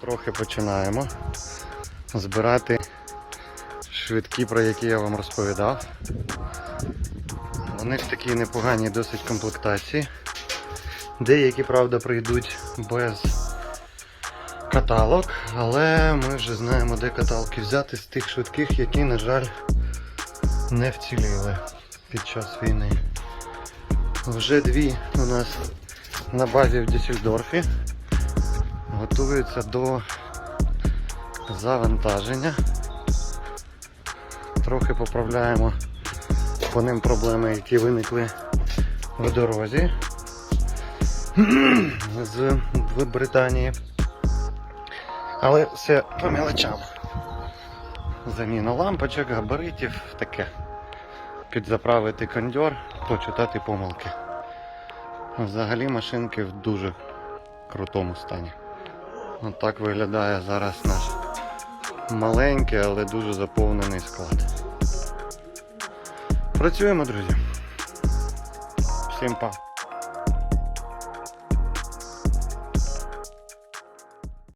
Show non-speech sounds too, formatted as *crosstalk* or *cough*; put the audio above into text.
Трохи починаємо збирати швидкі, про які я вам розповідав. Вони в такій непоганій досить комплектації. Деякі, правда, прийдуть без каталог, але ми вже знаємо, де каталки взяти з тих швидких, які, на жаль, не вціліли під час війни. Вже дві у нас на базі в Дюссельдорфі готуються до завантаження. Трохи поправляємо по ним проблеми, які виникли в дорозі *clears throat* з Британії. Але все по мелочам. Заміна лампочок, габаритів, таке. Підзаправити кондьор, почитати помилки. Взагалі машинки в дуже крутому стані. От виглядає зараз наш маленький, але дуже заповнений склад. Працюємо, друзі. Всім па.